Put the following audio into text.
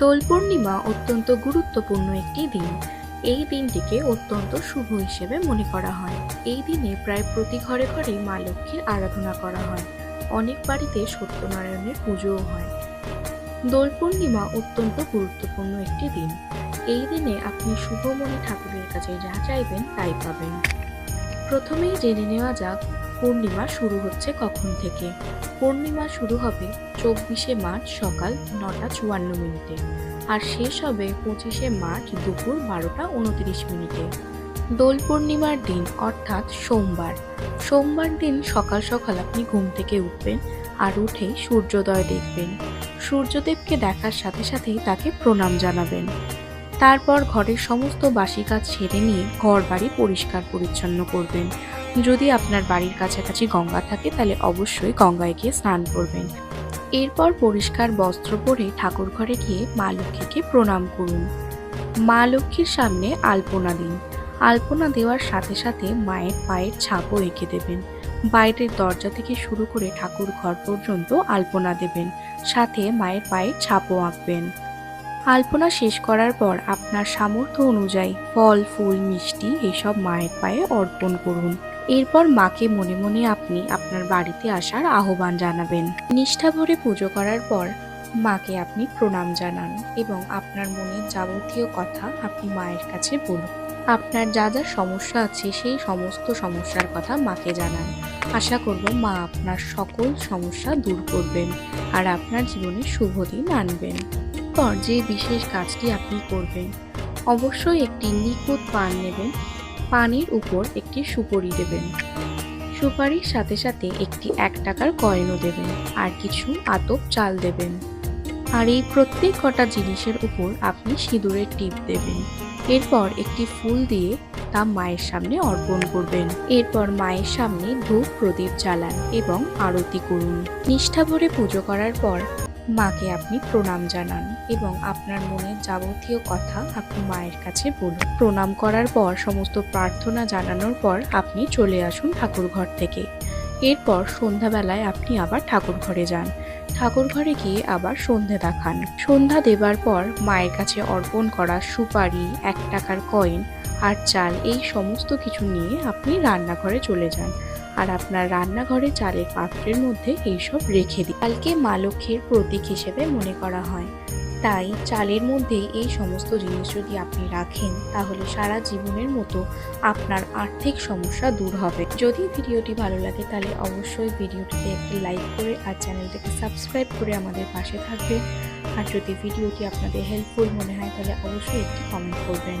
দোল পূর্ণিমা অত্যন্ত গুরুত্বপূর্ণ একটি দিন। এই দিনটিকে অত্যন্ত শুভ হিসেবে মনে করা হয়। এই দিনে প্রায় প্রতি ঘরে ঘরে মা লক্ষ্মীর আরাধনা করা হয়। অনেক বাড়িতে সত্যনারায়ণের পুজোও হয়। দোল পূর্ণিমা অত্যন্ত গুরুত্বপূর্ণ একটি দিন। এই দিনে আপনি শুভমণি ঠাকুরের কাছে যা চাইবেন তাই পাবেন। প্রথমেই জেনে নেওয়া যাক পূর্ণিমা শুরু হচ্ছে কখন থেকে? পূর্ণিমা শুরু হবে চব্বিশে মার্চ সকাল নটা চুয়ান্ন মিনিটে আর শেষ হবে পঁচিশে মার্চ দুপুর বারোটা উনত্রিশ মিনিটে। দোল পূর্ণিমার দিন অর্থাৎ সোমবার। সোমবার দিন সকাল সকাল আপনি ঘুম থেকে উঠবেন আর উঠে সূর্যোদয় দেখবেন। সূর্যদেবকে দেখার সাথে সাথেই তাকে প্রণাম জানাবেন। তারপর ঘরের সমস্ত বাসি কাজ ছেড়ে নিয়ে ঘর বাড়ি পরিষ্কার পরিচ্ছন্ন করবেন। যদি আপনার বাড়ির কাছাকাছি গঙ্গা থাকে, তাহলে অবশ্যই গঙ্গায় গিয়ে স্নান করবেন। এরপর পরিষ্কার বস্ত্র পরে ঠাকুর ঘরে গিয়ে মা লক্ষ্মীকে প্রণাম করুন। মা লক্ষ্মীর সামনে আলপনা দিন। আলপনা দেওয়ার সাথে সাথে মায়ের পায়ের ছাপও এঁকে দেবেন। বাইরের দরজা থেকে শুরু করে ঠাকুর ঘর পর্যন্ত আলপনা দেবেন। সাথে মায়ের পায়ের ছাপও আঁকবেন। আলপনা শেষ করার পর আপনার সামর্থ্য অনুযায়ী ফল, ফুল, মিষ্টি এসব মায়ের পায়ে অর্পণ করুন। এরপর মাকে মনে মনে আপনি আপনার বাড়িতে আসার আহ্বান জানাবেন। নিষ্ঠা ভরে পুজো করার পর মাকে আপনি প্রণাম জানান এবং আপনার মনের যাবতীয় কথা আপনি মায়ের কাছে বলুন। আপনার যা যা সমস্যা আছে সেই সমস্ত সমস্যার কথা মাকে জানান। আশা করব মা আপনার সকল সমস্যা দূর করবেন আর আপনার জীবনে শুভ দিন আনবেন। পর যে বিশেষ কাজটি আপনি করবেন, অবশ্যই একটি নিখুঁত পান নেবেন পানের উপর একটি সুপরি দেবেন। সুপারির সাথে সাথে একটি এক টাকার কয়েনও দেবেন আর কিছু আতপ চাল দেবেন। আর এই প্রত্যেক কটা জিনিসের উপর আপনি সিঁদুরের টিপ দেবেন। এরপর একটি ফুল দিয়ে তা মায়ের সামনে অর্পণ করবেন। এরপর মায়ের সামনে ধূপ প্রদীপ জ্বালান এবং আরতি করুন। নিষ্ঠা ভরে পুজো করার পর মাকে আপনি প্রণাম জানান এবং আপনার মনের যাবতীয় কথা আপনি মায়ের কাছে বলুন। প্রণাম করার পর, সমস্ত প্রার্থনা জানানোর পর আপনি চলে আসুন ঠাকুর ঘর থেকে। এরপর সন্ধ্যাবেলায় আপনি আবার ঠাকুর ঘরে যান। ঠাকুর ঘরে গিয়ে আবার সন্ধে দেখান। সন্ধ্যা দেবার পর মায়ের কাছে অর্পণ করা সুপারি, এক টাকার কয়েন আর চাল, এই সমস্ত কিছু নিয়ে আপনি রান্নাঘরে চলে যান। আর আপনার রান্নাঘরে চালের পাত্রের মধ্যে এইসব রেখে দিন। চালকে মা লক্ষ্মীর প্রতীক হিসেবে মনে করা হয়। তাই চালের মধ্যে এই সমস্ত জিনিস যদি আপনি রাখেন, তাহলে সারা জীবনের মতো আপনার আর্থিক সমস্যা দূর হবে। যদি ভিডিওটি ভালো লাগে, তাহলে অবশ্যই ভিডিওটিতে একটি লাইক করে আর চ্যানেলটিকে সাবস্ক্রাইব করে আমাদের পাশে থাকবেন। আর যদি ভিডিওটি আপনাদের হেল্পফুল মনে হয়, তাহলে অবশ্যই একটি কমেন্ট করবেন।